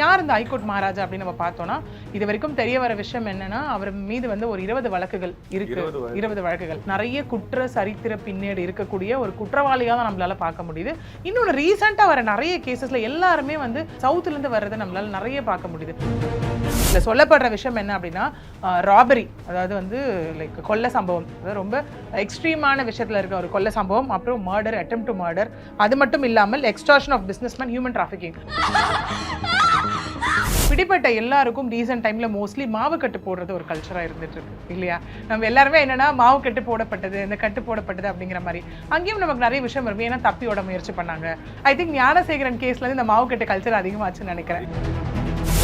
யார் இந்த ஹைகோர்ட் மகாராஜா அப்படின்னு நம்ம பார்த்தோம்னா இது வரைக்கும் தெரிய வர விஷயம் என்னன்னா அவர் மீது வந்து ஒரு இருபது வழக்குகள் இருக்கு. இருபது வழக்கு. இருபது வழக்குகள். நிறைய குற்ற சரித்திர பின்னேடு இருக்கக்கூடிய ஒரு குற்றவாளியாக தான் நம்மளால பார்க்க முடியுது. இன்னொன்று ரீசெண்டாக வர நிறைய கேசஸ்ல எல்லாருமே வந்து சவுத்துல இருந்து வர்றதை நம்மளால நிறைய பார்க்க முடியுது. இதில் சொல்லப்படுற விஷயம் என்ன அப்படின்னா ராபரி அதாவது வந்து லைக் கொல்ல சம்பவம். அதாவது ரொம்ப எக்ஸ்ட்ரீமான விஷயத்தில் இருக்க ஒரு கொல்ல சம்பவம் அப்புறம் மர்டர் அட்டம் டு மர்டர் அது மட்டும் இல்லாமல் extortion of businessman human trafficking பிடிப்பட்ட எல்லாருக்கும் ரீசெண்ட் டைமில் மோஸ்ட்லி மாவு கட்டு போடுறது ஒரு கல்ச்சராக இருந்துட்டு இருக்கு இல்லையா? நம்ம எல்லாருமே என்னன்னா மாவு கட்டு போடப்பட்டது இந்த கட்டு போடப்பட்டது அப்படிங்கிற மாதிரி. அங்கேயும் நமக்கு நிறைய விஷயம் வரும் ஏன்னா தப்பியோட முயற்சி பண்ணாங்க. ஐ திங்க் ஞானசேகரன் கேஸ்லேருந்து இந்த மாவு கட்டு கல்ச்சர் அதிகமாச்சுன்னு நினைக்கிறேன்.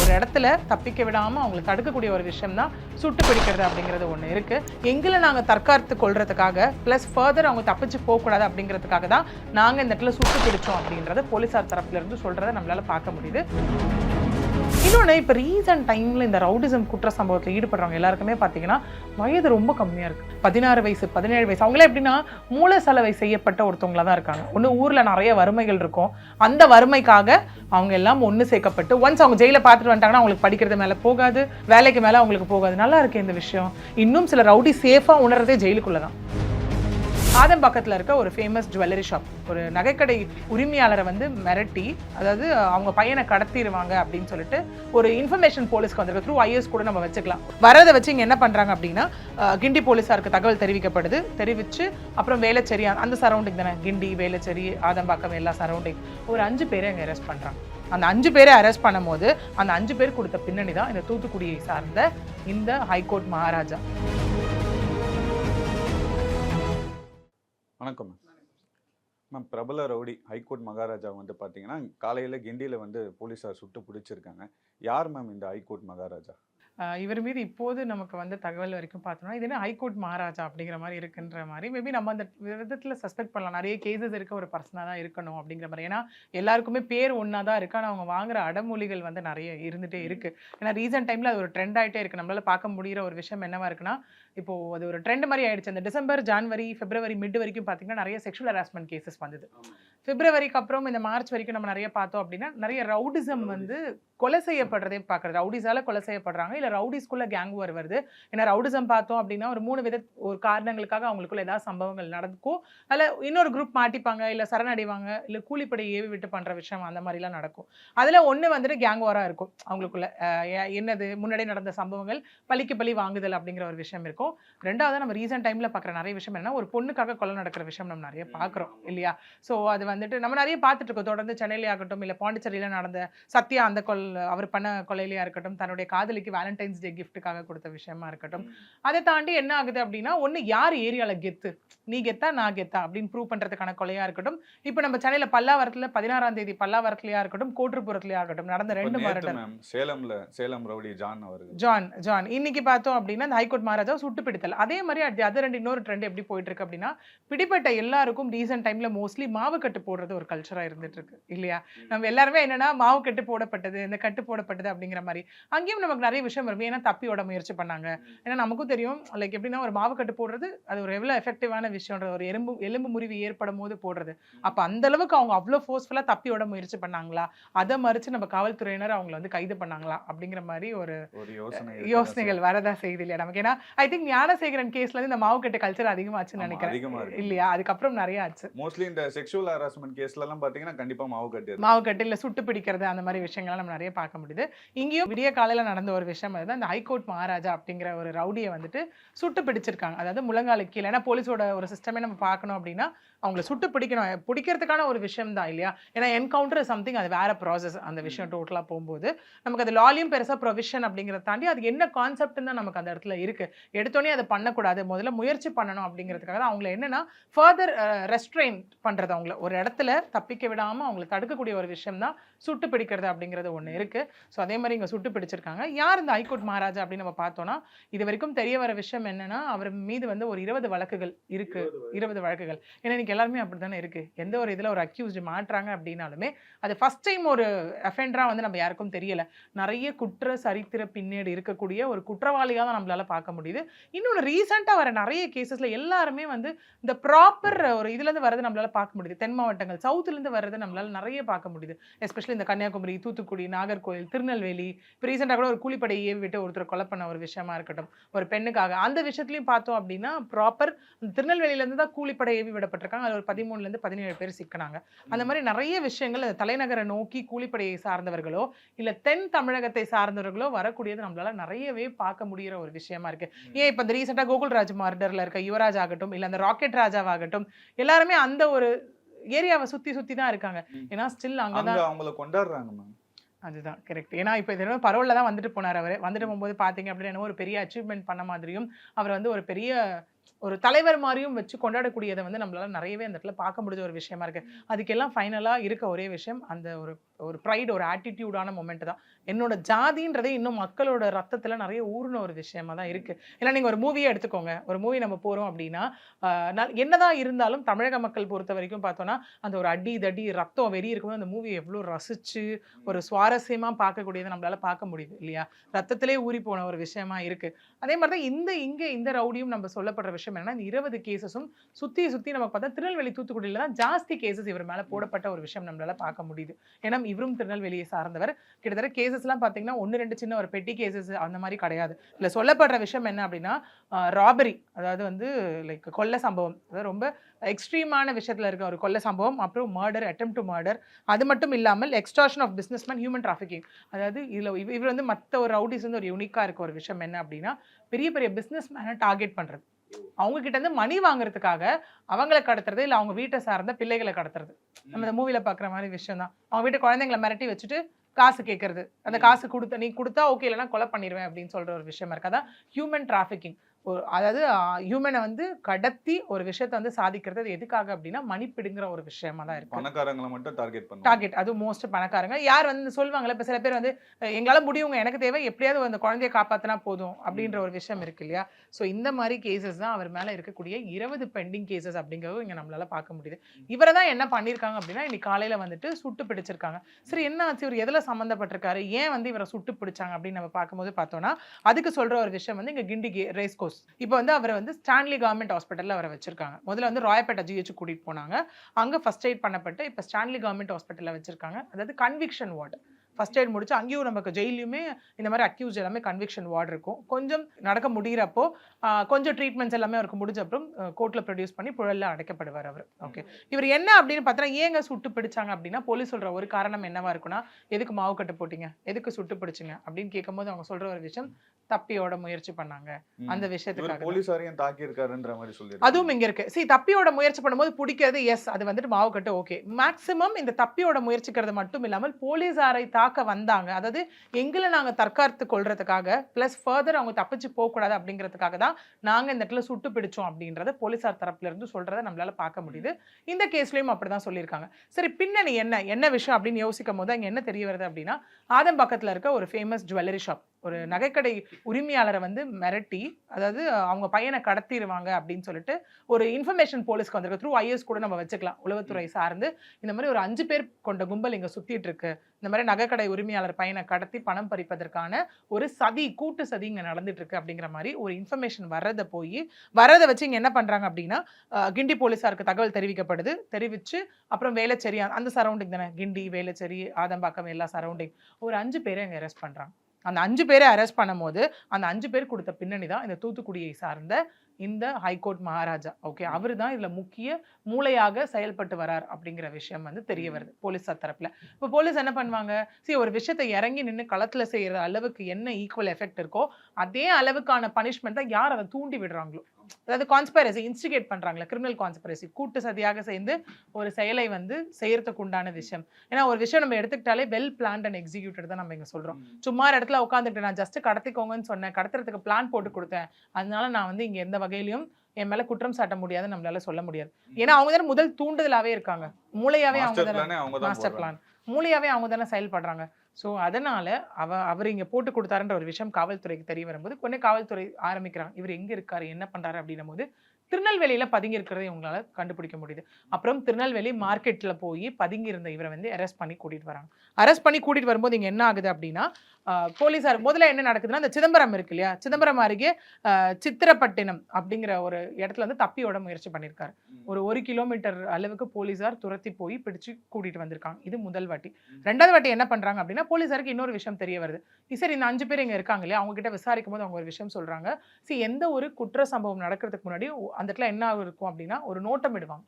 ஒரு இடத்துல தப்பிக்க விடாம அவங்களை தடுக்கக்கூடிய ஒரு விஷயம் தான் சுட்டு பிடிக்கிறது அப்படிங்கிறது ஒண்ணு இருக்கு. எங்களை நாங்க தற்காத்து கொள்றதுக்காக ப்ளஸ் ஃபர்தர் அவங்க தப்பிச்சு போகக்கூடாது அப்படிங்கிறதுக்காக தான் நாங்க இந்த இடத்துல சுட்டு பிடிச்சோம் அப்படின்றத போலீசார் தரப்புல இருந்து சொல்றதை நம்மளால பார்க்க முடியுது. இன்னொன்று இப்போ ரீசன்ட் டைமில் இந்த ரவுடிசம் குற்ற சம்பவத்தில் ஈடுபடுறவங்க எல்லாருக்குமே பார்த்தீங்கன்னா வயது ரொம்ப கம்மியாக இருக்குது பதினாறு வயசு பதினேழு வயசு அவங்களே எப்படின்னா மூல செலவை செய்யப்பட்ட ஒருத்தவங்களா தான் இருக்காங்க. ஒன்று ஊரில் நிறைய வறுமைகள் இருக்கும். அந்த வறுமைக்காக அவங்க எல்லாம் ஒன்று சேர்க்கப்பட்டு ஒன்ஸ் அவங்க ஜெயிலில் பார்த்துட்டு வந்துட்டாங்கன்னா அவங்களுக்கு படிக்கிறது மேலே போகாது வேலைக்கு மேலே அவங்களுக்கு போகாது. நல்லா இருக்கு இந்த விஷயம். இன்னும் சில ரவுடி சேஃபாக உணர்றதே ஜெயிலுக்குள்ளே தான் ஆதம்பாக்கத்தில் இருக்க ஒரு ஃபேமஸ் ஜுவல்லரி ஷாப் ஒரு நகைக்கடை உரிமையாளரை வந்து மிரட்டி அதாவது அவங்க பையனை கடத்திடுவாங்க அப்படின்னு சொல்லிட்டு ஒரு இன்ஃபர்மேஷன் போலீஸ்க்கு வந்திருக்கு. த்ரூ ஐஎஸ் கூட நம்ம வச்சுக்கலாம். வரதை வச்சு இங்கே என்ன பண்ணுறாங்க அப்படின்னா கிண்டி போலீஸாருக்கு தகவல் தெரிவிக்கப்படுது. தெரிவித்து அப்புறம் வேலைச்சேரி அந்த சரௌண்டிங் தானே. கிண்டி வேலைச்சேரி ஆதம்பாக்கம் எல்லா சரௌண்டிங் ஒரு அஞ்சு பேரை அங்கே அரெஸ்ட் பண்ணுறாங்க அந்த அஞ்சு பேரை அரெஸ்ட் பண்ணும்போது அந்த அஞ்சு பேர் கொடுத்த பின்னணி தான் இந்த தூத்துக்குடியை சார்ந்த இந்த ஹைகோர்ட் மகாராஜா. வணக்கம் மேம் மேம் பிரபல ரவுடி ஹைகோர்ட் மகாராஜா வந்து பார்த்தீங்கன்னா காலையில் கிண்டியில் வந்து போலீஸார் சுட்டு பிடிச்சிருக்காங்க. யார் மேம் இந்த ஹைகோர்ட் மகாராஜா? இவர் மீது இப்போது நமக்கு வந்து தகவல் வரைக்கும் பார்த்தோம்னா இது என்ன ஹைகோர்ட் மகாராஜா அப்படிங்கிற மாதிரி இருக்குன்ற மாதிரி மேபி நம்ம அந்த விதத்தில் சஸ்பெக்ட் பண்ணலாம். நிறைய கேசஸ் இருக்க ஒரு பர்சனாக தான் இருக்கணும் அப்படிங்கிற மாதிரி. ஏன்னா எல்லாருக்குமே பேர் ஒன்றா தான் இருக்கு. ஆனால் அவங்க வாங்குற அடமொழிகள் வந்து நிறைய இருந்துகிட்டே இருக்கு. ஏன்னா ரீசெண்ட் டைமில் அது ஒரு ட்ரெண்ட் ஆகிட்டே இருக்கு. நம்மளால பார்க்க முடியிற ஒரு விஷயம் என்னவா இருக்குன்னா இப்போ அது ஒரு ட்ரெண்ட் மாதிரி ஆயிடுச்சு. அந்த டிசம்பர் ஜான்வரி பிப்ரவரி மிட் வரைக்கும் பார்த்தீங்கன்னா நிறைய செக்ஷுவல் ஹராஸ்மெண்ட் கேசஸ் வந்தது. பிப்ரவரிக்கு அப்புறம் இந்த மார்ச் வரைக்கும் நம்ம நிறைய பார்த்தோம் அப்படின்னா நிறைய ரவுடிசம் வந்து கொலை செய்யப்படுறதே பார்க்குறது. ரவுடிஸால கொலை செய்யப்படுறாங்க. இல்லை ரவுடிஸ்குள்ள கேங் வார் வருது. ஏன்னா ரவுடிசம் பார்த்தோம் அப்படின்னா ஒரு மூணு வித ஒரு காரணங்களுக்காக அவங்களுக்குள்ள ஏதாவது சம்பவங்கள் நடக்கும். அதில் இன்னொரு குரூப் மாட்டிப்பாங்க இல்லை சரணடைவாங்க இல்லை கூலிப்படை ஏவி விட்டு பண்ணுற விஷயம் அந்த மாதிரிலாம் நடக்கும். அதில் ஒன்று வந்துட்டு கேங் வாராக இருக்கும். அவங்களுக்குள்ள என்னது முன்னாடி நடந்த சம்பவங்கள் பழிக்கு பழி வாங்குதல் அப்படிங்கிற ஒரு விஷயம் இருக்கும். ரெண்டாவது நம்ம ரீசெண்ட் டைமில் பார்க்குற நிறைய விஷயம் என்னன்னா ஒரு பொண்ணுக்காக கொலை நடக்கிற விஷயம் நம்ம நிறைய பார்க்குறோம் இல்லையா? ஸோ அது வந்துட்டு நம்ம நிறைய பார்த்துட்டு இருக்கோம். தொடர்ந்து சென்னையிலே ஆகட்டும் இல்லை பாண்டிச்சேரியில் நடந்த சத்யா அந்த கொல் அவர் பண்ண கொலையிலையா இருக்கட்டும் தன்னுடைய காதலிக்கு வேலண்டைன்ஸ் டே கிஃப்ட்டுக்காக கொடுத்த விஷயமா இருக்கட்டும் அதை தாண்டி என்ன ஆகுது அப்படின்னா ஒன்று யார் ஏரியாவில் கெத்து? நீ கெத்தா நான் கெத்தா அப்படின்னு ப்ரூவ் பண்ணுறதுக்கான கொலையா இருக்கட்டும் இப்போ நம்ம சென்னையில் பல்லாவரத்தில் பதினாறாம் தேதி பல்லாவரத்துலையா இருக்கட்டும் கோட்டுப்புறத்துலையா இருக்கட்டும் நடந்த ரெண்டு மேம் சேலம்ல சேலம் ரவுடி ஜான் அவர்கள் ஜான் ஜான் இன்னைக்கு பார்த்தோம் அப்படின்னா இந்த ஹைகோர்ட் மகாராஜா சுட்டு பிடித்தல். அதே மாதிரி அது அது ரெண்டு இன்னொரு ட்ரெண்ட் எப்படி போயிட்டு இருக்கு அப்படின்னா பிடிப்பட்ட எல்லாருக்கும் ரீசெண்ட் டைம்ல மோஸ்ட்லி மாவு கட்டு போடுறது ஒரு கல்ச்சரா இருந்துட்டு இருக்கு இல்லையா? நம்ம எல்லாருமே என்னன்னா மாவு கட்டு போடப்பட்டது இந்த கட்டு போடப்பட்டது அப்படிங்கிற மாதிரி. அங்கேயும் நமக்கு நிறைய விஷயம் வரும். ஏன்னா தப்பியோட முயற்சி பண்ணாங்க. ஏன்னா நமக்கும் தெரியும் லைக் எப்படின்னா ஒரு மாவு கட்டு போடுறது அது ஒரு எவ்வளோ எஃபெக்டிவான விஷயம்ன்ற ஒரு எலும்பு எலும்பு முறிவு ஏற்படும் போது போடுறது. அப்போ அந்த அளவுக்கு அவங்க அவ்வளோ ஃபோர்ஸ்ஃபுல்லாக தப்பியோட முயற்சி பண்ணாங்களா? அதை மறிச்சு நம்ம காவல்துறையினர் அவங்கள வந்து கைது பண்ணாங்களா? அப்படிங்கிற மாதிரி ஒரு ஒரு யோசனை யோசனைகள் வரதா செய்யுது இல்லையா நமக்கு? ஏன்னா ஐ திங்க் ஞானசேகரன் கேஸ்ல இந்த மாவு கட்டு கல்ச்சர் அதிகமாச்சுன்னு நினைக்கிறேன். இல்லையா? அதுக்கப்புறம் நிறைய ஆச்சு. மோஸ்ட்லி இந்த செக்ஷுவல் ஹராஸ்மெண்ட் கேஸ்ல எல்லாம் பாத்தீங்கன்னா கண்டிப்பா மாவு கட்டி. மாவு கட்டு இல்ல சுட்டு பிடிக்கிறது அந்த மாதிரி விஷயங்கள்லாம் நம்ம நிறைய பார்க்க முடியுது. இங்கேயும் விடிய காலையில நடந்த ஒரு விஷயம் அதுதான் இந்த ஹைகோர்ட் மகாராஜா அப்படிங்கிற ஒரு ரவுடியை வந்துட்டு சுட்டு பிடிச்சிருக்காங்க. அதாவது முழங்கால கீழே ஏன்னா போலீஸோட ஒரு சிஸ்டமே நம்ம பார்க்கணும் அப்படின்னா அவங்கள சுட்டு பிடிக்கணும். பிடிக்கிறதுக்கான ஒரு விஷயம் தான் இல்லையா? ஏன்னா என்கவுண்டர் சம்திங் அது வேற ப்ராசஸ் அந்த விஷயம் டோட்டலாக போகும்போது நமக்கு அது லாலியும் பெருசாக ப்ரொவிஷன் அப்படிங்கிறத தாண்டி அது என்ன கான்செப்ட்னு தான் நமக்கு அந்த இடத்துல இருக்கு. எடுத்தோடனே அதை பண்ணக்கூடாது. முதல்ல முயற்சி பண்ணணும் அப்படிங்கிறதுக்காக தான் அவங்கள என்னன்னா ஃபர்தர் ரெஸ்ட்ரெயின் பண்றது அவங்கள. ஒரு இடத்துல தப்பிக்க விடாம அவங்கள தடுக்கக்கூடிய ஒரு விஷயம் தான் சுட்டு பிடிக்கிறது அப்படிங்கிறது ஒன்று இருக்கு. ஸோ அதே மாதிரி இங்கே சுட்டு பிடிச்சிருக்காங்க. யார் இந்த ஹைகோர்ட் மகாராஜா அப்படின்னு நம்ம பார்த்தோம்னா இது வரைக்கும் தெரிய வர விஷயம் என்னன்னா அவர் மீது வந்து ஒரு இருபது வழக்குகள் இருக்கு. இருபது வழக்குகள். ஏன்னா இன்னைக்கு எல்லாருமே அப்படித்தானே இருக்கு. எந்த ஒரு இதுல ஒரு அக்யூஸ்டு மாட்டுறாங்க அப்படின்னாலுமே அது ஃபர்ஸ்ட் டைம் ஒரு அஃபெண்டரா வந்து நம்ம யாருக்கும் தெரியல. நிறைய குற்ற சரித்திர பின்னேடு இருக்கக்கூடிய ஒரு குற்றவாளியா தான் நம்மளால பார்க்க முடியுது. இன்னொன்று ரீசெண்டாக வர நிறைய கேசஸ்ல எல்லாருமே வந்து இந்த ப்ராப்பர் ஒரு இதுல இருந்து வரது நம்மளால பார்க்க முடியுது. தென் மாவட்டங்கள் சவுத்துல இருந்து வர்றது நம்மளால நிறைய பார்க்க முடியுது. எஸ்பெஷலி இந்த கன்னியாகுமரி தூத்துக்குடி நாகர்கோவில் திருநெல்வேலி இப்போ ரீசெண்டாக கூட ஒரு கூலிப்படை ஏவி விட்டு ஒருத்தர் கொலை பண்ண ஒரு விஷயமா இருக்கட்டும் ஒரு பெண்ணுக்காக. அந்த விஷயத்துலையும் பார்த்தோம் அப்படின்னா ப்ராப்பர் திருநெல்வேலியிலேருந்து தான் கூலிப்படை ஏவி விடப்பட்டிருக்காங்க. அதில் ஒரு பதிமூணுலேருந்து பதினேழு பேர் சிக்கினாங்க. அந்த மாதிரி நிறைய விஷயங்கள் தலைநகரை நோக்கி கூலிப்படையை சார்ந்தவர்களோ இல்லை தென் தமிழகத்தை சார்ந்தவர்களோ வரக்கூடியது நம்மளால நிறையவே பார்க்க முடியிற ஒரு விஷயமா இருக்கு. ஏன் இப்போ இந்த ரீசெண்டாக கோகுல்ராஜ் மர்டரில் இருக்க யுவராஜ் ஆகட்டும் இல்லை அந்த ராக்கெட் ராஜாவாகட்டும் எல்லாருமே அந்த ஒரு ஏரியாவை சுத்தி சுத்தி தான் இருக்காங்க. ஏன்னா ஸ்டில் அங்க அங்கதான் அவங்கள கொண்டாடுறாங்க மேம். அதுதான் கரெக்ட் ஏன்னா இப்போ இது பரவலில் தான் வந்துட்டு போனார் அவர். வந்துட்டு போகும்போது பார்த்தீங்க அப்படின்னா என்னவோ ஒரு பெரிய அச்சீவ்மெண்ட் பண்ண மாதிரியும் அவர் வந்து ஒரு பெரிய ஒரு தலைவர் மாதிரியும் வச்சு கொண்டாடக்கூடியதை வந்து நம்மளால நிறையவே அந்த இடத்துல பார்க்க முடிஞ்ச ஒரு விஷயமா இருக்கு. அதுக்கெல்லாம் ஃபைனலாக இருக்க ஒரே விஷயம் அந்த ஒரு ஒரு ப்ரைட் ஒரு ஆட்டிடியூடான மொமெண்ட் தான். என்னோட ஜாதின்றதே இன்னும் மக்களோட ரத்தத்துல நிறைய ஊறின ஒரு விஷயமா தான் இருக்கு. ஏன்னா நீங்க ஒரு மூவியே எடுத்துக்கோங்க. ஒரு மூவி நம்ம போறோம் அப்படின்னா என்னதான் இருந்தாலும் தமிழக மக்கள் பொறுத்த வரைக்கும் பார்த்தோம்னா அந்த ஒரு அடி தடி ரத்தம் வெறி இருக்கும்போது அந்த மூவி எவ்வளோ ரசிச்சு ஒரு சுவாரஸ்யமா பார்க்கக்கூடியதை நம்மளால பார்க்க முடியுது இல்லையா? ரத்தத்திலே ஊறி போன ஒரு விஷயமா இருக்கு. அதே மாதிரி தான் இந்த இங்க இந்த ரவுடியும் நம்ம சொல்லப்படுற விஷயம் என்னன்னா இந்த இருபது கேசஸும் சுத்தி சுத்தி நம்ம பார்த்தா திருநெல்வேலி தூத்துக்குடியில தான் ஜாஸ்தி கேசஸ் இவர் மேல போடப்பட்ட ஒரு விஷயம் நம்மளால பார்க்க முடியுது. ஏன்னா இவரும் திருநெல்வேலியை சார்ந்தவர். கிட்டத்தட்ட கேசஸ்லாம் பார்த்தீங்கன்னா ஒன்று ரெண்டு சின்ன ஒரு பெட்டி கேசஸ் அந்த மாதிரி கிடையாது. இல்லை சொல்லப்படுற விஷயம் என்ன அப்படின்னா ராபரி அதாவது வந்து லைக் கொல்ல சம்பவம். அதாவது ரொம்ப எக்ஸ்ட்ரீமான விஷயத்துல இருக்க ஒரு கொல்ல சம்பவம் அப்புறம் மர்டர் அட்டம் டு மர்டர் அது மட்டும் இல்லாமல் extortion of businessman human trafficking அதாவது இதில் இவர் வந்து மற்ற ஒரு ரவுடிஸ் வந்து ஒரு யூனிக்காக இருக்க ஒரு விஷயம் என்ன அப்படின்னா பெரிய பெரிய பிஸ்னஸ் மேனை டார்கெட் பண்ணுறது அவங்க கிட்ட இருந்து மணி வாங்குறதுக்காக அவங்கள கடத்துறது இல்லை அவங்க வீட்டை சார்ந்த பிள்ளைகளை கடத்துறது. நம்ம இந்த மூவில பார்க்குற மாதிரி விஷயம் தான் அவங்க வீட்டு குழந்தைங்களை மிரட்டி வச்சுட்டு காசு கேட்கறது. அந்த காசு கொடுத்த நீ கொடுத்தா ஓகே இல்லைன்னா கொலை பண்ணிடுவேன் அப்படின்னு சொல்ற ஒரு விஷயமா இருக்கு. அதான் ஹியூமன் டிராஃபிக்கிங் ஒரு அதாவது ஹியூமனை வந்து கடத்தி ஒரு விஷயத்தை வந்து சாதிக்கிறது எதுக்காக அப்படின்னா மணி பிடுங்குற ஒரு விஷயமா தான் இருக்கு. பணக்காரங்களை மட்டும் டார்கெட் பண்ணுவாங்க. டார்கெட் அது மோஸ்ட் பணக்காரங்க. யார் வந்து சொல்லுவாங்கல்ல இப்போ சில பேர் வந்து எங்களால முடியுங்க எனக்கு தேவை எப்படியாவது அந்த குழந்தைய காப்பாத்தினா போதும் அப்படின்ற ஒரு விஷயம் இருக்கு இல்லையா? ஸோ இந்த மாதிரி கேசஸ் தான் அவர் மேல இருக்கக்கூடிய இருபது பெண்டிங் கேசஸ் அப்படிங்கிறது இங்க நம்மளால பார்க்க முடியுது. இவரை தான் என்ன பண்ணியிருக்காங்க அப்படின்னா இன்னைக்கு காலையில வந்துட்டு சுட்டு பிடிச்சிருக்காங்க. சரி என்ன ஆச்சு? இவர் எதுல சம்மந்தப்பட்டிருக்காரு? ஏன் வந்து இவரை சுட்டு பிடிச்சாங்க அப்படின்னு நம்ம பார்க்கும்போது பார்த்தோம்னா அதுக்கு சொல்ற ஒரு விஷயம் வந்து இங்க கிண்டி ரேஸ் கோர்ஸ் இப்போ வந்து அவரை வந்து ஸ்டான்லி கவர்மெண்ட் ஹாஸ்பிட்டலில் அவரை வச்சிருக்காங்க. முதல்ல வந்து ராயப்பேட்டை ஜிஹெச் கூட்டிட்டு போனாங்க. அங்க ஃபர்ஸ்ட் எய்ட் பண்ணப்பட்டு இப்போ ஸ்டான்லி கவர்மெண்ட் ஹாஸ்பிட்டலில் வச்சிருக்காங்க. அதாவது கன்விக்ஷன் வார்டு ஃபர்ஸ்ட் எய்ட் முடிச்சு அங்கேயும் நமக்கு ஜெயிலையுமே இந்த மாதிரி அக்யூஸ் எல்லாமே கன்விக்ஷன் வார்டு இருக்கும். கொஞ்சம் நடக்க முடிகிறப்போ கொஞ்சம் ட்ரீட்மெண்ட்ஸ் எல்லாமே அவருக்கு முடிஞ்ச அப்புறம் கோர்ட்டில் ப்ரொடியூஸ் பண்ணி புழல்ல அடைக்கப்படுவார் அவர். ஓகே இவர் என்ன அப்படின்னு பார்த்தா ஏங்க சுட்டு பிடிச்சாங்க அப்படின்னா போலீஸ் சொல்ற ஒரு காரணம் என்னவா இருக்குன்னா எதுக்கு மாவு கட்டு போட்டீங்க? எதுக்கு சுட்டு பிடிச்சிங்க? அப்படின்னு கேட்கும்போது அவங்க சொல்ற ஒரு விஷயம் தப்பியோட முயற்சி பண்ணாங்க. அந்த விஷயத்துக்காக. போலீஸாரையும் தாக்கி இருக்காருன்ற மாதிரி சொல்லி அதுவும் இங்க இருக்கு. See தப்பியோட முயற்சி பண்ணும்போது பிடிக்கிறது எஸ் அது வந்துட்டு மாவு கட்டு ஓகே மேக்சிமம் இந்த தப்பியோட முயற்சிக்கிறது மட்டும் இல்லாமல் போலீசாரை தாக்க வந்தாங்க. அதாவது எங்களை நாங்கள் தற்காத்து கொள்றதுக்காக ப்ளஸ் ஃபர்தர் அவங்க தப்பிச்சு போகக்கூடாது கூடாது அப்படிங்கிறதுக்காக தான் நாங்க இந்த இடத்துல சுட்டு பிடிச்சோம் அப்படின்றத போலீசார் தரப்புல இருந்து சொல்றதை நம்மளால பார்க்க முடியுது. இந்த கேஸ்லயும் அப்படிதான் சொல்லியிருக்காங்க. சரி பின்னணி என்ன? என்ன விஷயம் அப்படின்னு யோசிக்கும் போது அங்கே என்ன தெரிய வருது அப்படின்னா ஆதம்பாக்கத்துல இருக்க ஒரு ஃபேமஸ் ஜுவல்லரி ஷாப் ஒரு நகைக்கடை உரிமையாளரை வந்து மிரட்டி அதாவது அவங்க பையனை கடத்திடுவாங்க அப்படின்னு சொல்லிட்டு ஒரு இன்ஃபர்மேஷன் போலீஸ்க்கு வந்திருக்கு. த்ரூ ஐஎஸ் கூட நம்ம வச்சுக்கலாம். உளவுத்துறை சார்ந்து. இந்த மாதிரி ஒரு அஞ்சு பேர் கொண்ட கும்பல் இங்க சுத்திட்டு இருக்கு. இந்த மாதிரி நகைக்கடை உரிமையாளர் பையனை கடத்தி பணம் பறிப்பதற்கான ஒரு சதி கூட்டு சதி இங்க நடந்துட்டு இருக்கு அப்படிங்கிற மாதிரி ஒரு இன்ஃபர்மேஷன் வர்றதை போய் வர்றதை வச்சு இங்க என்ன பண்றாங்க அப்படின்னா கிண்டி போலீசாருக்கு தகவல் தெரிவிக்கப்படுது. தெரிவிச்சு அப்புறம் வேளச்சேரி அந்த சரௌண்டிங் தானே. கிண்டி வேளச்சேரி ஆதம்பாக்கம் எல்லா சரௌண்டிங் ஒரு அஞ்சு பேரை இங்க அரெஸ்ட் பண்றாங்க. அந்த அஞ்சு பேரை அரெஸ்ட் பண்ணும்போது அந்த அஞ்சு பேர் கொடுத்த பின்னணி தான் இந்த தூத்துக்குடியை சார்ந்த இந்த ஹைகோர்ட் மகாராஜா. ஓகே அவர் தான் இதுல முக்கிய மூளையாக செயல்பட்டு வரார் அப்படிங்கிற விஷயம் வந்து தெரிய வருது போலீஸார் தரப்புல இப்போ போலீஸ் என்ன பண்ணுவாங்க? சரி ஒரு விஷயத்தை இறங்கி நின்று களத்துல செய்யற அளவுக்கு என்ன ஈக்குவல் எஃபெக்ட் இருக்கோ அதே அளவுக்கான பனிஷ்மெண்ட் தான் யார் அதை தூண்டி விடுறாங்களோ? அதாவது கான்ஸ்பைரசி இன்ஸ்டிகேட் பண்றாங்களே கிரிமினல் கான்ஸ்பைரசி கூட்டு சதியாக சேர்ந்து ஒரு செயலை வந்து செய்யறதுக்கு உண்டான விஷயம். ஏன்னா ஒரு விஷயம் நம்ம எடுத்துக்கிட்டாலே வெல் பிளான்ட் அண்ட் எக்ஸிக்யூட்டட் தான் நம்ம இங்க சொல்றோம். சும்மா இடத்துல உட்காந்துட்டு நான் ஜஸ்ட் கடத்திக்கோங்கன்னு சொன்னேன் கடத்துறதுக்கு பிளான் போட்டு கொடுத்தேன். அதனால நான் வந்து இங்க எந்த வகையிலும் என் மேல குற்றம் சாட்ட முடியாதுன்னு நம்மளால சொல்ல முடியாது. ஏன்னா அவங்க தானே முதல் தூண்டுதலாவே இருக்காங்க. மூளையாவே அவங்க மாஸ்டர் தானே மாஸ்டர். பிளான் மூலியாவே அவங்க தானே செயல்படுறாங்க. ஸோ அதனால அவ அவர் இங்க போட்டு கொடுத்தாருன்ற ஒரு விஷயம் காவல்துறைக்கு தெரிய வரும்போது கொஞ்சம் காவல்துறை ஆரம்பிக்கிறாங்க. இவர் எங்க இருக்காரு? என்ன பண்றாரு? அப்படின்னும் போது திருநெல்வேலியில பதுங்கி இருக்கிறதை உங்களால கண்டுபிடிக்க முடியுது. அப்புறம் திருநெல்வேலி மார்க்கெட்ல போய் பதுங்கி இருந்த இவரை வந்து அரெஸ்ட் பண்ணி கூட்டிட்டு வராங்க. அரெஸ்ட் பண்ணி கூட்டிட்டு வரும்போது இங்கே என்ன ஆகுது அப்படின்னா ஆஹ் போலீசார் முதல்ல என்ன நடக்குதுன்னா அந்த சிதம்பரம் இருக்கு இல்லையா? சிதம்பரம் அருகே சித்திரப்பட்டினம் அப்படிங்கிற ஒரு இடத்துல வந்து தப்பியோட முயற்சி பண்ணியிருக்காரு ஒரு ஒரு கிலோமீட்டர் அளவுக்கு போலீசார் துரத்தி போய் பிடிச்சு கூட்டிட்டு வந்திருக்காங்க. இது முதல் வாட்டி. ரெண்டாவது வாட்டி என்ன பண்றாங்க அப்படின்னா போலீசாருக்கு இன்னொரு விஷயம் தெரிய வருது. சரி இந்த அஞ்சு பேர் இங்க இருக்காங்க இல்லையா? அவங்க கிட்ட விசாரிக்கும் போது அவங்க ஒரு விஷயம் சொல்றாங்க. see எந்த ஒரு குற்ற சம்பவம் நடக்கிறதுக்கு முன்னாடி அந்த இடத்துல என்ன இருக்கும் அப்படின்னா ஒரு நோட்டம் இடுவாங்க.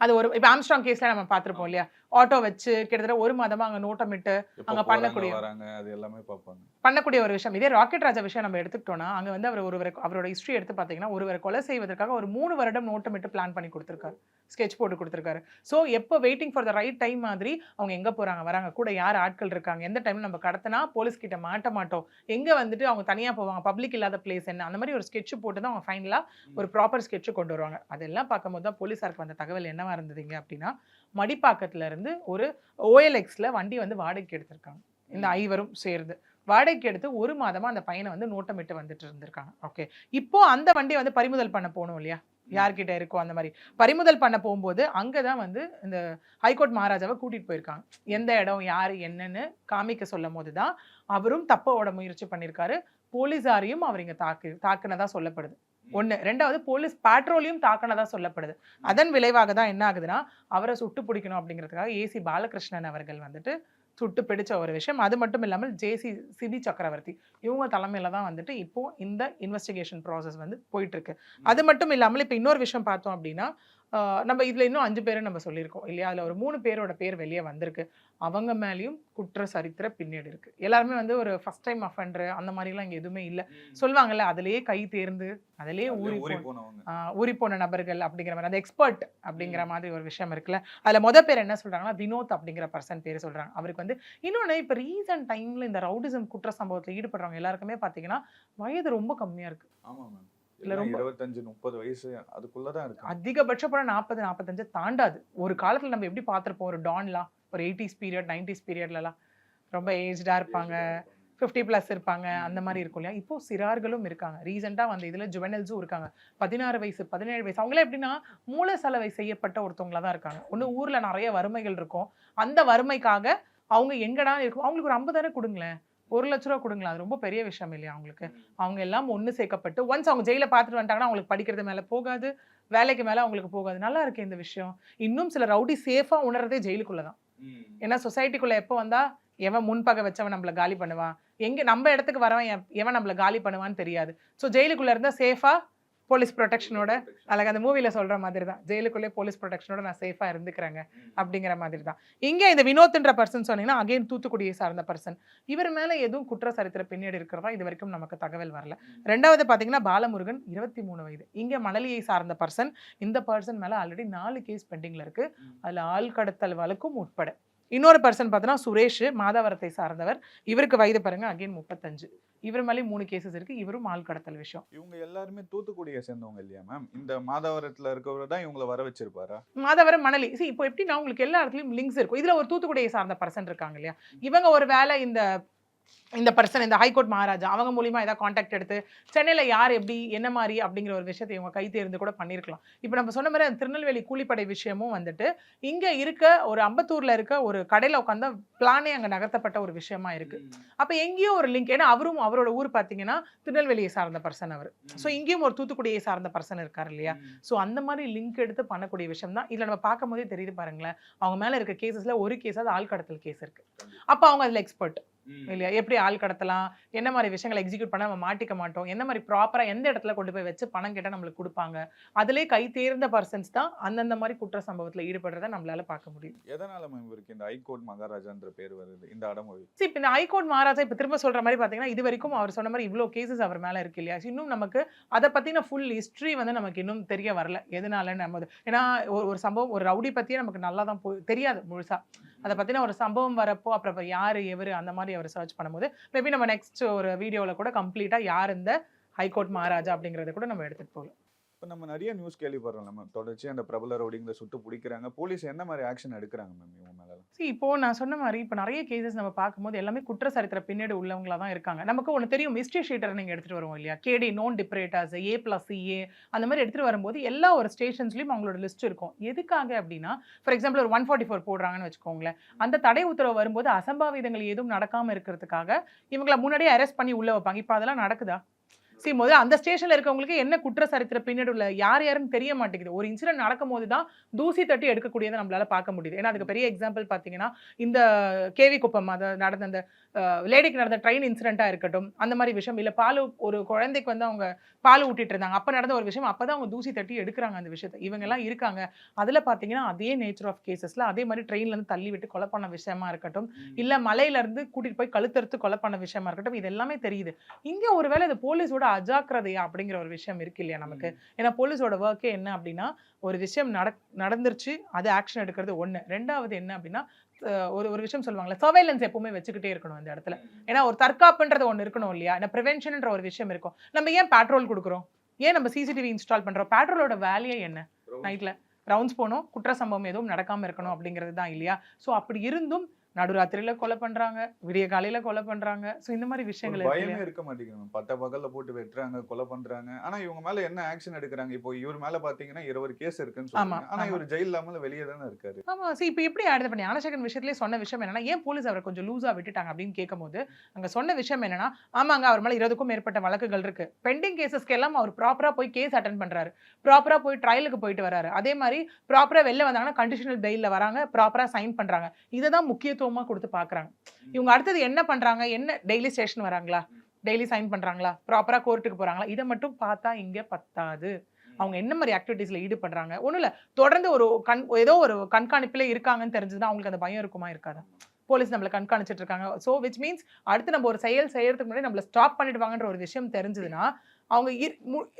அது ஒரு இப்போ ஆம்ஸ்ட்ராங் கேஸ்ல நம்ம பார்த்திருப்போம் இல்லையா? ஆட்டோ வச்சு கிட்டத்தட்ட ஒரு மாதமா அங்க நோட்டமிட்டு அங்க பண்ணக்கூடிய- வராங்க அது எல்லாமே பார்ப்பாங்க. பண்ணக்கூடிய ஒரு விஷயம். இதே ராக்கெட் ராஜா விஷயம் நம்ம எடுத்துக்கிட்டோம்னா அங்க வந்து அவர் ஒருவரை அவரோட ஹிஸ்ட்ரி எடுத்து பார்த்தீங்கன்னா ஒருவரை கொலை செய்வதற்காக ஒரு மூணு வருடம் நோட்டமிட்டு பிளான் பண்ணி கொடுத்துருக்காரு. ஸ்கெட்ச் போட்டு கொடுத்துருக்காரு. ஸோ எப்போ waiting for the right time மாதிரி அவங்க எங்க போறாங்க வராங்க கூட யார் ஆட்கள் இருக்காங்க எந்த டைம்ல நம்ம கடத்தினா போலீஸ் கிட்ட மாட்ட மாட்டோம் எங்க வந்துட்டு அவங்க தனியா போவாங்க பப்ளிக் இல்லாத பிளேஸ் என்ன அந்த மாதிரி ஒரு ஸ்கெட்ச் போட்டு தான் அவங்க ஃபைனலா ஒரு ப்ராப்பர் ஸ்கெட்ச் கொண்டு வருவாங்க. அதெல்லாம் பார்க்கும்போது தான் போலீஸாருக்கு வந்த தகவல் என்னவா இருந்ததுங்க அப்படின்னா மடிப்பாக்கத்துல இருந்து ஒரு ஓஎல்எக்ஸ்ல வண்டி வந்து வாடகைக்கு எடுத்திருக்காங்க. இந்த ஐவரும் சேர்ந்து. வாடகைக்கு எடுத்து ஒரு மாதமா அந்த பையனை வந்து நோட்டமிட்டு வந்துட்டு இருந்திருக்காங்க. ஓகே இப்போ அந்த வண்டியை வந்து பறிமுதல் பண்ண போகணும் இல்லையா? யார்கிட்ட இருக்கோ அந்த மாதிரி. பறிமுதல் பண்ண போகும்போது அங்கதான் வந்து இந்த ஹைகோர்ட் மகாராஜாவை கூட்டிட்டு போயிருக்காங்க. எந்த இடம் யாரு என்னன்னு காமிக்க சொல்லும் போது தான் அவரும் தப்போட முயற்சி பண்ணியிருக்காரு. போலீஸாரையும் அவர் இங்க தாக்கு தாக்குனதா சொல்லப்படுது. ஒண்ணு. ரெண்டாவது போலீஸ் பேட்ரோலையும் தாக்குனதா சொல்லப்படுது. அதன் விளைவாக தான் என்ன ஆகுதுன்னா அவரை சுட்டு பிடிக்கணும் அப்படிங்கிறதுக்காக ஏசி பாலகிருஷ்ணன் அவர்கள் வந்துட்டு சுட்டு பிடிச்ச ஒரு விஷயம். அது மட்டும் இல்லாமல் ஜேசி சிபி சக்கரவர்த்தி இவங்க தலைமையில தான் வந்துட்டு இப்போ இந்த இன்வெஸ்டிகேஷன் ப்ராசஸ் வந்து போயிட்டு இருக்கு. அது மட்டும் இல்லாமல் இப்போ இன்னொரு விஷயம் பார்த்தோம் அப்படின்னா நம்ம இதுல இன்னும் அஞ்சு பேரை நம்ம சொல்லியிருக்கோம் இல்லையா? அதுல ஒரு மூணு பேரோட பேர் வெளியே வந்திருக்கு. அவங்க மேலேயும் குற்ற சரித்திர பின்னேடு இருக்கு. எல்லாருமே வந்து ஒரு ஃபர்ஸ்ட் டைம் அஃபண்டர் அந்த மாதிரிலாம் இங்க எதுவுமே இல்லை. சொல்லுவாங்கல்ல அதுலயே கை தேர்ந்து அதுலயே ஊறி ஊறி போன நபர்கள் அப்படிங்கிற மாதிரி அந்த எக்ஸ்பர்ட் அப்படிங்கிற மாதிரி ஒரு விஷயம் இருக்குல்ல. அதுல முத பேர் என்ன சொல்றாங்கன்னா வினோத் அப்படிங்கிற பர்சன் பேர் சொல்றாங்க. அவருக்கு வந்து இன்னொன்னு இப்ப ரீசன்ட் டைம்ல இந்த ரவுடிசம் குற்ற சம்பவத்துல ஈடுபடுறவங்க எல்லாருக்குமே பாத்தீங்கன்னா வயது ரொம்ப கம்மியா இருக்கு. ஆமா மேம் இல்ல ரொம்ப- இருபத்தஞ்சு முப்பது வயசு அதுக்குள்ளதான் இருக்கு அதிகபட்சம் போனா நாற்பது நாற்பத்தஞ்சு தாண்டாது. ஒரு காலத்துல நம்ம எப்படி பார்த்திருப்போம்? ஒரு டான்லாம் ஒரு எயிட்டிஸ் பீரியட் நைன்டிஸ் பீரியட்லலாம். ரொம்ப ஏஜ்டா இருப்பாங்க. ஃபிஃப்டி ப்ளஸ் இருப்பாங்க. அந்த மாதிரி இருக்கும் இல்லையா? இப்போ சிறார்களும் இருக்காங்க. ரீசெண்டாக வந்து இதில் ஜுவனல்ஸும் இருக்காங்க. பதினாறு வயசு பதினேழு வயசு அவங்களே எப்படின்னா மூளை செலவை செய்யப்பட்ட ஒருத்தவங்களா தான் இருக்காங்க. ஒன்று ஊரில் நிறைய வறுமைகள் இருக்கும். அந்த வறுமைக்காக அவங்க எங்கடா இருக்கும் அவங்களுக்கு ஒரு ஐம்பதாயிரம் கொடுங்களேன். ஒரு லட்ச ரூபா கொடுங்களேன். அது ரொம்ப பெரிய விஷயம் இல்லையா அவங்களுக்கு? அவங்க எல்லாம் ஒன்று சேர்க்கப்பட்டு ஒன்ஸ் அவங்க ஜெயில பார்த்துட்டு வந்துட்டாங்கன்னா அவங்களுக்கு படிக்கிறது மேலே போகாது வேலைக்கு மேலே அவங்களுக்கு போகாது. நல்லா இருக்கு இந்த விஷயம். இன்னும் சில ரவுடி சேஃபாக உணர்றதே ஜெயிலுக்குள்ள தான் ஏன்னா சொசைட்டிக்குள்ள எப்போ வந்தா எவன் முன்பகை வச்சவன் நம்மள காலி பண்ணுவான்? எங்க நம்ம இடத்துக்கு வரவன் எவ- எவன் நம்மள காலி பண்ணுவான்னு தெரியாது. ஸோ ஜெயிலுக்குள்ள இருந்தா சேஃபா போலீஸ் ப்ரொடெக்ஷனோட அழகு அந்த மூவில சொல்ற மாதிரி தான் ஜெயிலுக்குள்ளே போலீஸ் ப்ரொடெக்ஷனோட நான் சேஃபா இருந்துக்கிறேங்க அப்படிங்கிற மாதிரி தான் இங்க இந்த வினோத்ன்ற பர்சன் சொன்னீங்கன்னா அகைன் தூத்துக்குடியை சார்ந்த பர்சன் இவர் மேல எதுவும் குற்ற சரித்திர பின்னாடி இருக்கிறதா இது வரைக்கும் நமக்கு தகவல் வரல. ரெண்டாவது பாத்தீங்கன்னா பாலமுருகன் இருபத்தி மூணு வயது. இங்க மணலியை சார்ந்த பர்சன் இந்த பர்சன் மேல ஆல்ரெடி நாலு கேஸ் பெண்டிங்ல இருக்கு. அதுல ஆள் கடத்தல் வழக்கும் உட்பட. இன்னொரு பர்சன் பார்த்தோன்னா சுரேஷ் மாதாவரத்தை சார்ந்தவர். இவருக்கு வயது பாருங்க அகைன் முப்பத்தஞ்சு. இவர் மேலே மூணு கேசஸ் இருக்கு. இவரும் ஆள் கடத்தல் விஷயம். இவங்க எல்லாருமே தூத்துக்குடியை சேர்ந்தவங்க இல்லையா மேம் இந்த மாதாவரத்துல இருக்கவர் தான் இவங்கள வர வச்சிருப்பாரா? மாதவரம் மணலி. See இப்போ எப்படின்னா உங்களுக்கு எல்லா இடத்துலயும் லிங்க்ஸ் இருக்கும். இதுல ஒரு தூத்துக்குடியை சார்ந்த பர்சன் இருக்காங்க இல்லையா? இவங்க ஒரு வேலை இந்த இந்த பர்சன் இந்த ஹைகோர்ட் மகாராஜா அவங்க மூலியமா ஏதாவது காண்டாக்ட் எடுத்து சென்னையில யார் எப்படி என்ன மாதிரி? அப்படிங்கிற ஒரு விஷயத்தை இவங்க கை தேர்ந்து கூட பண்ணியிருக்கலாம் இப்போ நம்ம சொன்ன மாதிரி அந்த திருநெல்வேலி கூலிப்படை விஷயமும் வந்துட்டு இங்க இருக்க ஒரு அம்பத்தூர்ல இருக்க ஒரு கடையில உட்காந்தா பிளானே அங்க நகர்த்தப்பட்ட ஒரு விஷயமா இருக்கு. அப்ப எங்கேயோ ஒரு லிங்க் ஏன்னா அவரும் அவரோட ஊர் பாத்தீங்கன்னா திருநெல்வேலியை சார்ந்த பர்சன் அவர். ஸோ இங்கேயும் ஒரு தூத்துக்குடியை சார்ந்த பர்சன் இருக்கார் இல்லையா? ஸோ அந்த மாதிரி லிங்க் எடுத்து பண்ணக்கூடிய விஷயம் தான். இதில் நம்ம பார்க்கும் போதே தெரியுது பாருங்களேன். அவங்க மேலே இருக்க கேசஸ்ல ஒரு கேஸ் அது ஆள் கடத்தல் கேஸ் இருக்கு அப்போ அவங்க அதில் எக்ஸ்பர்ட் இல்லையா? எப்படி ஆள் கடத்தலாம்? என்ன மாதிரி விஷயங்களை எக்ஸிக்யூட் பண்ண நம்ம மாட்டிக்க மாட்டோம்? என்ன மாதிரி ப்ராப்பரா எந்த இடத்துல கொண்டு போய் வச்சு பணம் கேட்டால் நம்மளுக்கு கொடுப்பாங்க? அதிலே கை தேர்ந்த பர்சன்ஸ் தான் அந்தந்த மாதிரி குற்ற சம்பவத்துல ஈடுபடுறத நம்மளால பார்க்க முடியும் எதனால மேம் இவருக்கு இந்த ஹைகோர்ட் மகாராஜான்ற பேர் வருது? இந்த அடமொழி. சரி இப்போ இந்த ஹைகோர்ட் மகாராஜா இப்போ திரும்ப சொல்ற மாதிரி பார்த்தீங்கன்னா இது வரைக்கும் அவர் சொன்ன மாதிரி இவ்வளோ கேசஸ் அவர் மேலே இருக்கு இல்லையா? இன்னும் நமக்கு அதை பற்றின ஃபுல் ஹிஸ்ட்ரி வந்து நமக்கு இன்னும் தெரிய வரல. எதனால நம்ம ஏன்னா ஒரு ஒரு சம்பவம் ஒரு ரவுடி பற்றியே நமக்கு நல்லா தான் தெரியாது முழுசா. அதை பற்றின ஒரு சம்பவம் வரப்போ அப்புறம் யாரு எவர் அந்த மாதிரி அவர் சர்ச் பண்ணும்போது மேபி நம்ம நெக்ஸ்ட் ஒரு வீடியோவில் கூட கம்ப்ளீட்டாக யார் இந்த ஹைகோர்ட் மகாராஜா அப்படிங்கிறத கூட நம்ம எடுத்துகிட்டு போகலாம். இப்போ நம்ம நிறைய நியூஸ் கேள்விப்படுறோம். நம்ம தொடர்ச்சி அந்த பிரபல ரவுடிங்களை சுட்டு பிடிக்கிறாங்க. போலீஸ் என்ன மாதிரி ஆக்ஷன் எடுக்கிறாங்க மேம் இவங்க மேலே சரி இப்போ நான் சொன்ன மாதிரி இப்போ நிறைய கேசஸ் நம்ம பார்க்கும்போது எல்லாமே குற்ற சரித்திர பின்னாடி உள்ளவங்களா தான் இருக்காங்க. நமக்கு ஒன்று தெரியும் மிஸ்ட்ரி ஷீட்டர் நீங்கள் எடுத்துகிட்டு வருவோம் இல்லையா? கேடி நோன் டிப்ரேட்டர்ஸ் ஏ ப்ளஸ் ஏ அந்த மாதிரி எடுத்துகிட்டு வரும்போது எல்லா ஒரு ஸ்டேஷன்ஸ்லையும் அவங்களோட லிஸ்ட் இருக்கும். எதுக்காக அப்படின்னா ஃபார் எக்ஸாம்பிள் ஒரு ஒன் ஃபார்ட்டி ஃபோர் போடுறாங்கன்னு வச்சுக்கோங்களேன். அந்த தடை உத்தரவு வரும்போது அசம்பாவிதங்கள் எதுவும் நடக்காமல் இருக்கிறதுக்காக இவங்கள முன்னாடியே அரெஸ்ட் பண்ணி உள்ளே வைப்பாங்க. இப்போ அதெல்லாம் நடக்குதா? சரி முதல்ல அந்த ஸ்டேஷன்ல இருக்கவங்களுக்கு என்ன குற்ற சரித்திர பின்னாடி உள்ள யார் யாருன்னு தெரிய மாட்டேங்குது. ஒரு இன்சிடென்ட் நடக்கும்போது தான் தூசி தட்டி எடுக்கக்கூடியதை நம்மளால பார்க்க முடியுது. ஏன்னா அதுக்கு பெரிய எக்ஸாம்பிள் பார்த்தீங்கன்னா இந்த கேவி குப்பம் அது நடந்த அந்த லேடிக்கு நடந்த ட்ரெயின் இன்சிடென்ட்டாக இருக்கட்டும் அந்த மாதிரி விஷயம். இல்லை பால் ஒரு குழந்தைக்கு வந்து அவங்க பால் ஊட்டிட்டு இருந்தாங்க. அப்போ நடந்த ஒரு விஷயம் அப்போ தான் அவங்க தூசி தட்டி எடுக்கிறாங்க அந்த விஷயத்தை. இவங்கெல்லாம் இருக்காங்க. அதில் பார்த்தீங்கன்னா அதே நேச்சர் ஆஃப் கேசஸில் அதே மாதிரி ட்ரெயின்லேருந்து தள்ளி விட்டு கொலை பண்ண விஷயமா இருக்கட்டும் இல்லை மலையிலேருந்து கூட்டிகிட்டு போய் கழுத்தறுத்து கொலை பண்ண விஷயமா இருக்கட்டும் இது எல்லாமே தெரியுது. இங்கே ஒருவேளை இது போலீஸோட அஜாக்கிரதையா அப்படிங்கிற ஒரு விஷயம் இருக்கு இல்லையா நமக்கு? ஏன்னா போலீஸோட ஒர்க்கே என்ன அப்படின்னா ஒரு விஷயம் நட நடந்துருச்சு அது ஆக்ஷன் எடுக்கிறது ஒன்று ரெண்டாவது என்ன அப்படின்னா ஒரு ஒரு விஷயம் சொல்லுவாங்கல்ல சர்வைலன்ஸ் எப்பவுமே வச்சுக்கிட்டே இருக்கணும் இந்த இடத்துல. ஏன்னா ஒரு தற்காப்புன்றது ஒன்று இருக்கணும் இல்லையா? இந்த ப்ரிவென்ஷன்ன்ற ஒரு விஷயம் இருக்கும். நம்ம ஏன் பேட்ரோல் கொடுக்குறோம்? ஏன் நம்ம சிசிடிவி இன்ஸ்டால் பண்றோம்? பேட்ரோலோட வேலையே என்ன? நைட்ல ரவுண்ட்ஸ் போகணும். குற்ற சம்பவம் எதுவும் நடக்காம இருக்கணும் அப்படிங்கிறது தான் இல்லையா? ஸோ அப்படி இருந்தும் நடுராத்திரியில கொலை பண்றாங்க விடிய காலையில கொலை பண்றாங்க. ஸோ இந்த மாதிரி விஷயங்கள் பயமே? இருக்க மாட்டேங்குது. பட்ட பகல்ல போட்டு வெட்டுறாங்க கொலை பண்றாங்க. ஆனா இவங்க மேல என்ன ஆக்ஷன் எடுக்கிறாங்க? இப்போ இவர் மேல பாத்தீங்கன்னா இருபது கேஸ் இருக்குன்னு ஆமா, சொல்றாங்க. ஆனா ஆமா. இவர் ஜெயில் இல்லாம வெளியே தானே இருக்காரு. ஆமா சரி இப்போ எப்படி ஆடுது பண்ணி ஞானசேகரன் விஷயத்திலே சொன்ன விஷயம் என்னன்னா ஏன் போலீஸ் அவரை கொஞ்சம் லூஸா விட்டுட்டாங்க அப்படின்னு கேட்கும்போது அங்க சொன்ன விஷயம் என்னன்னா ஆமாங்க அவர் மேல இருபதுக்கும் மேற்பட்ட வழக்குகள் இருக்கு. பெண்டிங் கேசஸ்க்கு எல்லாம் அவர் ப்ராப்பரா போய் கேஸ் அட்டன் பண்றாரு. ப்ராப்பரா போய் ட்ரையலுக்கு போயிட்டு வராரு. அதே மாதிரி ப்ராப்பரா வெளில வந்தாங்கன்னா கண்டிஷனல் பெயில்ல வராங்க ப்ராப்பரா சைன் பண்றாங்க. இதை தான் முக்கியத்துவமா கொடுத்து பாக்குறாங்க. இவங்க அடுத்தது என்ன பண்றாங்க? என்ன டெய்லி ஸ்டேஷன் வராங்களா? டெய்லி சைன் பண்றாங்களா? ப்ராப்பரா கோர்ட்டுக்கு போறாங்களா? இதை மட்டும் பார்த்தா இங்க பத்தாது. அவங்க என்ன மாதிரி ஆக்டிவிட்டீஸ்ல ஈடுபடுறாங்க? ஒண்ணும் இல்ல. தொடர்ந்து ஒரு கண் ஏதோ ஒரு கண்காணிப்புல இருக்காங்கன்னு தெரிஞ்சதுன்னா அவங்களுக்கு அந்த பயம் இருக்குமா இருக்காதா? போலீஸ் நம்மளை கண்காணிச்சிட்டு இருக்காங்க. ஸோ விச் மீன்ஸ் அடுத்து நம்ம ஒரு செயல் செய்யறதுக்கு முன்னாடி நம்மள ஸ்டாப் பண்ணிடுவாங்கன்ற ஒரு விஷயம் தெரிஞ்சதுன்னா அவங்க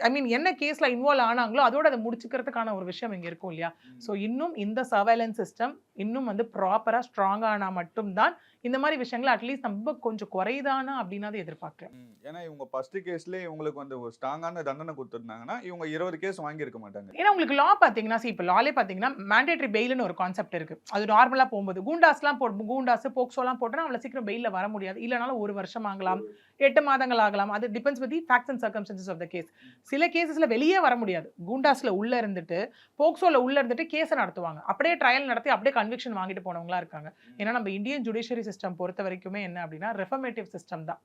ஐ மீன் என்ன கேஸ்ல இன்வால்வ் ஆனாங்களோ அதோட அதை முடிச்சுக்கிறதுக்கான ஒரு விஷயம் இங்க இருக்கும் இல்லையா? ஸோ இன்னும் இந்த சர்வைலன்ஸ் சிஸ்டம் இன்னும் வந்து ப்ராப்பரா ஸ்ட்ராங் ஆனா மட்டும்தான் இந்த மாதிரி விஷயங்களை அட்லீஸ்ட் நம்ம கொஞ்சம் குறைதானா அப்படின்னாது எதிர்பார்க்கிறேன். ம், ஏன்னா இவங்க ஃபர்ஸ்ட் கேஸ்லயே இவங்களுக்கு வந்து ஒரு ஸ்ட்ராங்கான தண்டனை கொடுத்துருந்தாங்கன்னா இவங்க இருபது கேஸ் வாங்கியிருக்க மாட்டாங்க. ஏன்னா உங்களுக்கு லா பார்த்தீங்கன்னா இப்போ லாலே பார்த்தீங்கன்னா மேண்டேட்டரி பெயில்னு ஒரு கான்செப்ட் இருக்கு. அது நார்மலாக போகும்போது கூண்டாஸ்லாம் போட்டு கூண்டாஸ் போக்சோலாம் போட்டோன்னா அவளை சீக்கிரம் பெயிலில் வர முடியாது. இல்லைனாலும் ஒரு வருஷம் ஆகலாம் எட்டு மாதங்கள் ஆகலாம். அது depends with facts and circumstances of the case சில கேசஸ்ல வெளியே வர முடியாது. கூண்டாஸ்ல உள்ள இருந்துட்டு போக்சோல உள்ள இருந்துட்டு கேஸை நடத்துவாங்க. அப்படியே ட்ரையல் நடத்தி அப்படியே கன்விக்ஷன் வாங்கிட்டு போனவங்களா இருக்காங்க. ஏன்னா நம்ம இந்தியன் ஜுடிஷியரி சிஸ்டம் பொறுத்த வரைக்குமே என்ன அப்படின்னா ரெஃபர்மேட்டிவ் சிஸ்டம் தான்.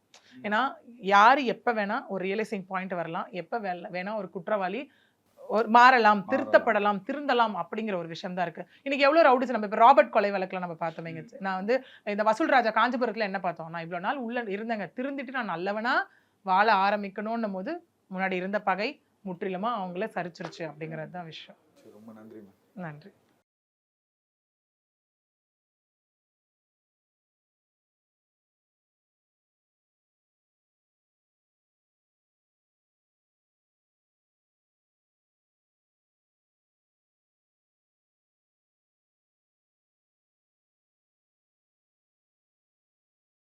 ஏன்னா யார் எப்போ வேணா ஒரு ரியலைசிங் பாயிண்ட் வரலாம் எப்போ வேணா ஒரு குற்றவாளி ஒரு மாறலாம் திருத்தப்படலாம் திருந்தலாம் அப்படிங்கிற ஒரு விஷயம் தான் இருக்கு. இன்னைக்கு எவ்வளவு ரவுடிஸ் நம்ம இப்போ ராபர்ட் கொலை வழக்குல நம்ம பார்த்தோமே. நான் வந்து இந்த வசூல் ராஜா காஞ்சிபுரத்துல என்ன பார்த்தோம்? நான் இவ்வளவு நாள் உள்ள இருந்தேங்க. திருந்திட்டு நான் நல்லவனா வாழ ஆரம்பிக்கணும்னும் போது முன்னாடி இருந்த பகை முற்றிலுமா அவங்கள சரிச்சிருச்சு அப்படிங்கிறது தான் விஷயம். ரொம்ப நன்றி நன்றி.